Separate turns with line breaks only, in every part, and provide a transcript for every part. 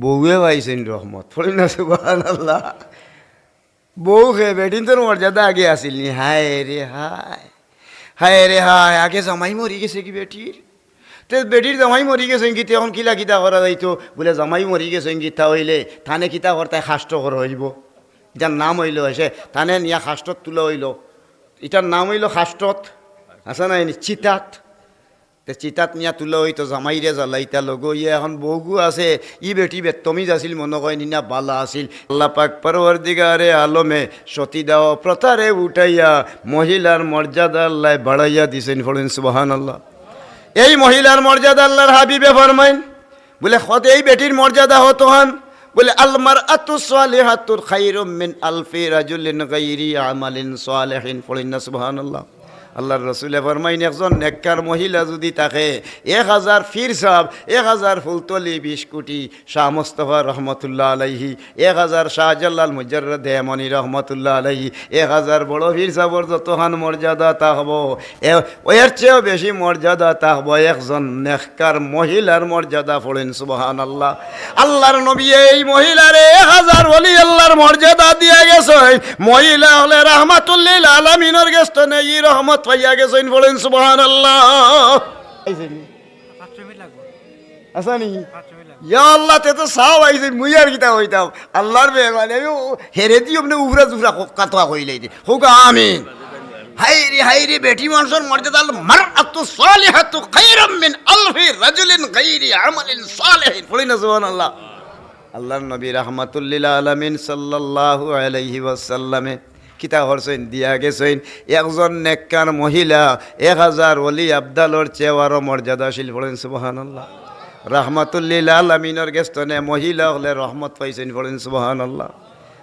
বউয়ে পাইছেন রহমত। ফলি না সুবাহান আল্লাহ বউ খে বেটিন, তোর মর্যাদা আগে আসিল নি। হায় রে হায়। হায় রে হায়, আগে জামাই মরি গেছে কি বেটির? তে বেটির জামাই মরি গেছে কি, তখন কিলা কিতা করা যাইতো? বলে, জামাই মরি গেছে কিতা হইলে থানে কিতা করতে খাষ্ট করা হইব? এটার নাম হইল এসে থানে নিয়া খাষ্টত তুলা হইল। এটার নাম হইল খাষ্টত। আছে না চিতাত। তে চিতাত নিয়া তুলা হইতো জামাইরে জ্বালাইতা লগো ইয়ে এখন বহুগু আছে, ই বেটি বেতমিজ আছিল, মনে কয় নিনা বালা আছিল। আল্লাহ পাক পরবর্তীকারে আলমে সতীদাও প্রথারে উঠাইয়া মহিলার মর্যাদা আল্লাহ বাড়াইয়া দিছেন ফলেন সুবাহান আল্লাহ এই মহিলার মর্যাদা আল্লাহর হাবিবে ফরমাইন বলে খদ এই বেটির মর্যাদা হতো হন বলে আলমার আতু সালিহাতুর খাইরুম মিন আলফি রাজুলিন গাইরি আমালিন সালেহিন ফলিন সুবহানাল্লাহ। আল্লাহর রসুলে ফরমাইন, একজন নেককার মহিলা যদি থাকে, এক হাজার ফির সাহ এক হাজার ফুলতলি বিশ কোটি শাহ মুস্তফা রহমতুল্লাহ আলাইহি, এক হাজার শাহজাল্লাল মুজর্রদ হেমনি রহমতুল্লাহ আলাইহি, এক হাজার বড় ফির সাহর যতখান মর্যাদা তা হব এর চেয়েও বেশি মর্যাদা তা হব একজন নেককার মহিলার মর্যাদা পড়েন সুবহান আল্লাহ আল্লাহর নবী এই মহিলারে এক হাজার বলি আল্লাহর মর্যাদা দিয়ে গেছে। মহিলা হলে রহমাতুল্লিল আলমিনের গেস্ত নেই রহমত পাইয়া গেছেন বলেন সুবহান আসানি? ইয়া আল্লাহ, তে তো সাও আইছে মুই আর কিতা হইতাম? আল্লাহর মেহরবানি, আমি হেরে দি আপনি উফরা জুফরা কাতোয়া কইলাই দি। হোক, আমিন। হাইরি হাইরি, বেটি মানুষের মর্যাদা মার আতু সালিহাতু খাইরাম মিন আলফি রাজুলিন গাইরি আমালিন সালিহিন। পড়ি না, সুবহানাল্লাহ। আল্লাহর নবী রাহমাতুল্লিল আলামিন সাল্লাল্লাহু আলাইহি ওয়াসাল্লামে কিতা হরছেন দিয়া গেছেন। একজন নেককার মহিলা, এক হাজার অলি আবদালর চেয়ে মর্যাদাশীল পড়েন সুবহানাল্লাহ। রাহমাতুল্লিল আলমিনের গেস্তনে মহিলা হলে রহমত পাইছেন পড়েন সুবহান আল্লাহ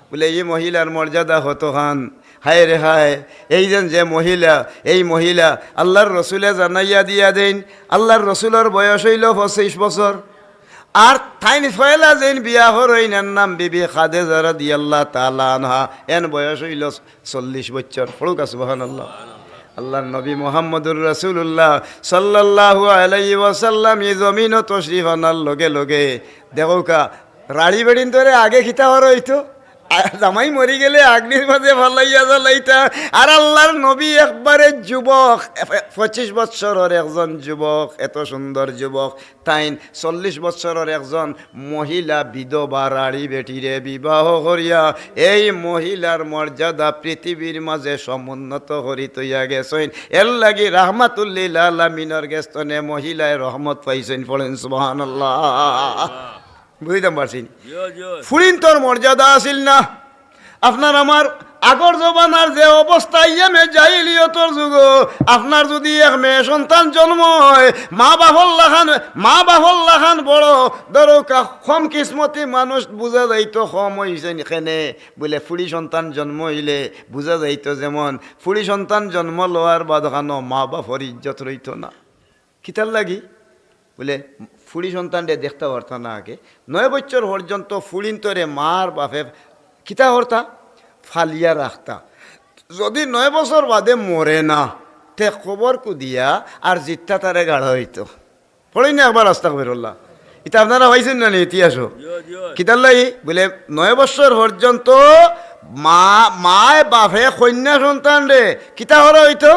বলে, এই মহিলার মর্যাদা হতো খান হায় রে হায়, এই যেন যে মহিলা, এই মহিলা আল্লাহর রসুলে জানাইয়া দিয়া দেন, আল্লাহর রসুলের বয়স হইল পঁচিশ বছর। আর থাইন ফয়লা যেন বিয়া হরইন, এর নাম বিবি খাদে যারা দি তালা আনহা। এন বয়স হইল চল্লিশ বছর। পড়ুক বহান আল্লাহ আল্লাহ নবী মোহাম্মদুর রাসুল্লাহ সাল্লাল্লাহু আলাইহি ওয়াসাল্লাম ই জমিন তশরিফ আনার লগে লগে। দেখো কা, রাড়ি বেড়িন ধরে আগে খিতা হর হইতো জামাই মরি গেলে আগ্নির মাঝে ভালাইয়া জ্বালাইতা। আর আল্লাহর নবী একবারে যুবক। পঁচিশ বৎসরের একজন যুবক, এত সুন্দর যুবক। তাইন চল্লিশ বৎসরের একজন মহিলা বিধবা রাড়ি বেটিরে বিবাহ করিয়া এই মহিলার মর্যাদা পৃথিবীর মাঝে সমুন্নত করি তৈয়া গেছেন। এর লাগি রাহমাতুল্লিল আলমিনের গেস্তনে মহিলায় রহমত পাইছেন পড়েন সুবহান বুঝতে পারছি ফুরিন তোর মর্যাদা আসিল না। আপনার আমার আগর জবানার যে অবস্থা ইয়ামে জাইলিয়তর যুগ। আপনার যদি এক মেয়ে সন্তান জন্ম হয় মা বাহল্লাখান মা বাহল্লাখান বড় ধরো কম কিসমতি মানুষ বুঝা যাইতো কম হইছে এখানে বলে ফুড়ি সন্তান জন্ম হইলে বুঝা যাইতো যেমন ফুড়ি সন্তান জন্ম লওয়ার বাদ খানো মা বাপর ইজ্জত রইত না। কিতার লাগি? বলে ফুড়ি সন্তানরে দেখতে পারত না আগে। নয় বছর পর্যন্ত ফুড়িন তোরে মার বাপে কিতা হরতা ফালিয়া রাখতা। যদি নয় বছর বাদে মরে না তে খবর কুদিয়া আর জিতটা তারে গাঢ় হইতো। পড়ি না একবার রাস্তা বেরোল্লা এটা আপনারা হয়েছেন না ইতিহাস কিতার লাগি বলে নয় বছর পর্যন্ত মা মায় বাপে কন্যা সন্তান রে কিতা হরা হইতো?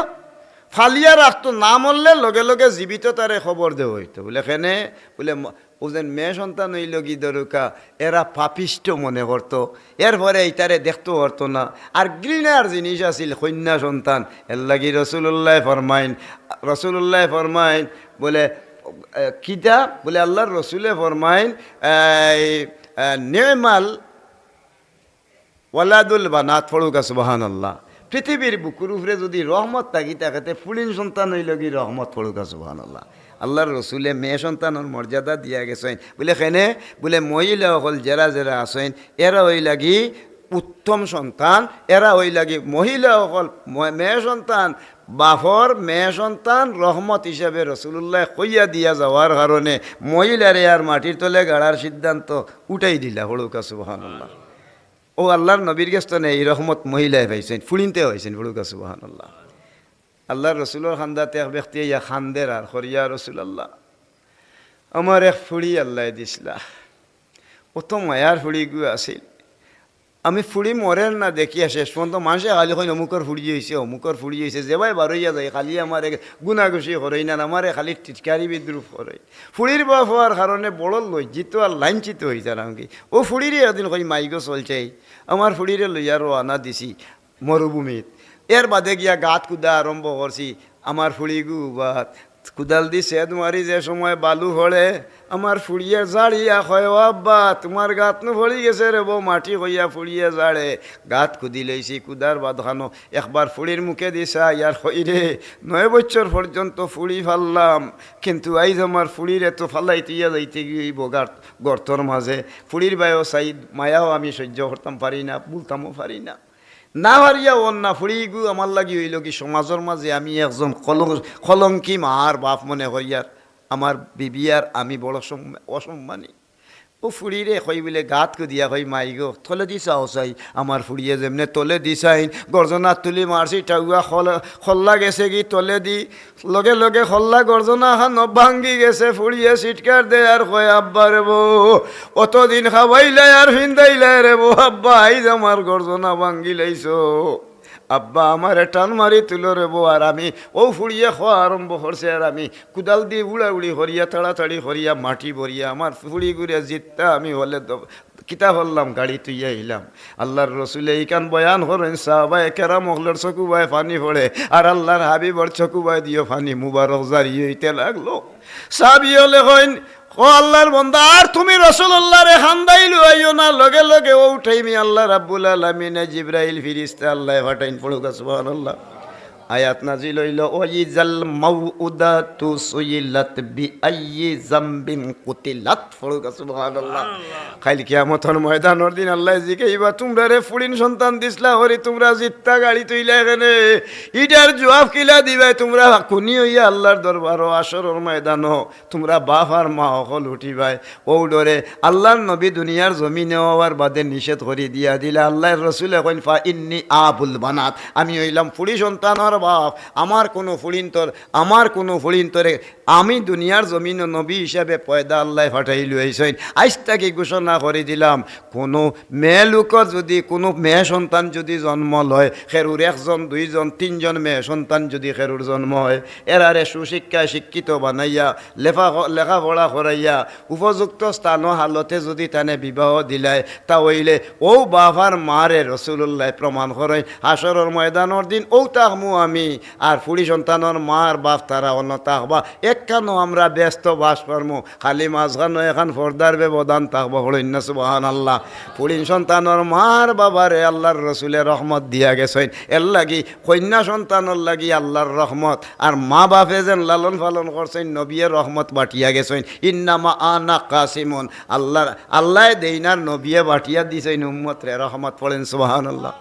ফালিয়া রাখতো না মরলে লগে লগে জীবিত তারে খবর দেব হইতো বলে এখানে বলে ম- ও যেন মেয়ে সন্তান হইল কি দরুকা এরা পাপিষ্ট মনে করতো এরপরে এইটারে দেখতে পারতো না। আর গ্রিনার জিনিস আছিল কন্যা সন্তান এর লাগি রসুল্লাহ ফরমাইন রসুল্লাহ ফরমাইন বলে কিতা? বলে আল্লাহর রসুলে ফরমাইন নেমাল ওয়ালাদুল বানাত ফড়ুকা সুবাহান আল্লাহ পৃথিবীর বুকুর উপরে যদি রহমত থাকি, তাকাতে ফুলিন সন্তান হইল কি রহমত ফড়ুকা সুবাহান আল্লাহ আল্লাহর রসুলে মেয়ে সন্তানের মর্যাদা দিয়া গেছেন। বলে, কেনে? বলে, মহিলা হল যারা যারা আছেন। এরা ওই লাগি উত্তম সন্তান। এরা ওই লাগি মহিলা অকল মেয়ে সন্তান। বাফর মেয়ে সন্তান রহমত হিসাবে রসুল্লাহ কইয়া দিয়া যাওয়ার কারণে মহিলারে আর মাটির তলে গাড়ার সিদ্ধান্ত উঠাই দিলা হড়ুকা আল্লাহ ও আল্লাহর নবীর গেস্তনে এই রহমত মহিলায় পাইছেন, ফুলিনতে হয়েছেন বড়ুকা সুবাহান আল্লাহ আল্লাহর রসুলোর খান্দাতে এক ব্যক্তি ইয়া খান্দের আর হরিয়া রসুল আল্লাহ আমার এক ফুড়ি আল্লাহ দিসলা। অত মায়ার ফুড়ি গু আছিল। আমি ফুড়ি মরেন না দেখিয়া শেষ পর্যন্ত মানুষে খালি কইন অমুকর ফুড়ি হয়েছে অমুকর ফুড়ি হয়েছে যেবাই বারইয়া যায় খালি আমার গুণাগুষি করেই না আমারে খালি টিটকারি বিদ্রুপ করে ফুড়ির বাপ হওয়ার কারণে বড় লজ্জিত আর লাঞ্ছিত হয়ে যান আমি ও ফুড়িরে একদিন কই মাইগো চলছে। আমার ফুড়িরে লইয়া রওনা দিছি মরুভূমিত এর বাদে গিয়া গাত কুদা আরম্ভ করছি আমার ফুড়ি গু বা কুদাল দি সেদ মারি যে সময় বালু ভরে আমার ফুড়িয়ে জাড়িয়া ও আব্বা, তোমার গাত নো ভরি গেছে রে বউ মাটি হইয়া ফুড়িয়ে জাড়ে। গাত কুদি লইছি কুদার বাঁধানো একবার ফুড়ির মুখে দিছা ইয়ার হই রে নয় বছর পর্যন্ত ফুড়ি ফাললাম। কিন্তু আইজ আমার ফুড়ির এত ফাল্লাই তুইয়া যাইতে গিয়ে গাত গর্তর মাঝে ফুড়ির বায়ও সাইদ মায়াও আমি সহ্য করতাম পারি না বলতামও পারি না। না হারিয়া না ফুড়িগু আমার লাগি হইল কি সমাজের মাঝে আমি একজন কলং কলঙ্কি মার বাপ মনে হইয়ার আমার বিবিয়ার আমি বড় সম্মা- অসম্মানী। ও ফুড়িরে কই বলে গাত কো দিয়া কই মাই গো তলে দিছা চাই আমার ফুড়িয়ে যেমনে তলে দিছাইন গর্জনা তুলি মারছি, টাউয়া খল খল্লা গেছে কি তলে দি। লগে লগে খল্লা গর্জনা খান ভাঙ্গি গেছে, ফুড়িয়ে সিটকার দে আর কয় আব্বা রে বউ। অতদিন খাবাইলাই আর ফিন্দাইলাই রে বউ, আব্বা, আইজ আমার গর্জনা ভাঙ্গি লাইছো। আব্বা আমার টান মারি তুলো রে বউ, আর আমি ও ফুড়িয়ে খাওয়া আরম্ভ করছে, আর আমি কুদাল দিয়ে উড়া উড়ি হরিয়া, তাড়াতাড়ি হরিয়া, মাটি ভরিয়া, আমার ফুড়ি ঘুরে জিতটা আমি হলে কিতা হল্লাম গাড়ি তুইয়া আহিলাম আল্লাহর রসুলে ইকান বয়ান করেন সাহবাই কেরা মহলের চকু বাই ফানি পড়ে, আর আল্লাহর হাবিবর চকু বাই দিও ফানি মুবারক জারি হইতে লাগল। সাবি হলে হইন ও আল্লাহর বন্দা, আর তুমি রসুল্লাহর খান্দাইলু আইও না, লগে লগে ও উঠাইমি, আল্লাহ রাব্বুল আলমিনে, জিব্রাইল ফিরিস্তা আল্লাহ ফাটাইন পড়ুক, সুবহানাল্লাহ। আয়াত নাজিল হইল ওয়াইজাল মাউউদাতু সুইলাত বিআইয়ি জামবিন কুতিলাত পড়ুক সুবহানাল্লাহ। খাইল কিয়ামতর ময়দানর দিন আল্লাহ জিকাইবা তোমরা রে ফুড়িন সন্তান দিসলা হরি তোমরা জিত্তা গাড়ি তুইলা এখানে। ইটার জবাব কিলা দিবাই তোমরা কুনি হইয়া আল্লাহর দরবার ও আসরর ময়দান তোমরা বাপ আর মা সকল উঠিবাই। ও ডরে আল্লাহর নবী দুনিয়ার জমিনে হওয়ার বাদে নিষেধ করে দিয়া দিলে। আল্লাহর রসুলে কইন ফা ইন্নি আবুল বানাত আমি হইলাম ফুড়ি সন্তানর বাপ আমার কোনো ফুলিন্তর আমার কোনো ফুলিন্তরে তোরে আমি দুনিয়ার জমিন নবী হিসাবে পয়দা আল্লাহ ফাটাইলু এইসইন আইস তাকে ঘোষণা করে দিলাম, কোনো মেয়ে লোকর যদি, কোনো মেয়ে সন্তান যদি জন্ম লয়, খেরুর একজন, দুইজন, তিনজন মেয়ে সন্তান যদি খেরুর জন্ম হয়, এরারে সুশিক্ষায় শিক্ষিত বানাইয়া লেখা লেখাপড়া করাইয়া, উপযুক্ত স্থান হালতে যদি তানে বিবাহ দিলায় তা হইলে ও বাবার মারে রসুল্লাহ প্রমাণ করে হাসরের ময়দানের দিন ও তাকমু আমি, আর ফুড়ি সন্তানের মার বাপ তারা অন্য তাকবা একখানো আমরা ব্যস্ত বাস করমু? খালি মাঝখানো এখন ফর্দার ব্যবধান তাকবা হলন্য সুবাহান আল্লাহ ফুড়ি সন্তানের মার বাবারে আল্লাহর রসুলের রহমত দিয়া গেছেন। এর লাগি কন্যা সন্তানের লাগি আল্লাহর রহমত। আর মা বাপে যেন লালন পালন করছেন, নবিয়ের রহমত বাটিয়া গেছেন। ইন্নামা আনা কাসিমন। আল্লাহ আল্লাহ দেইনার নবিয়ে বাটিয়া দিছেন উম্মত রে রহমত পড়েন সুবাহান আল্লাহ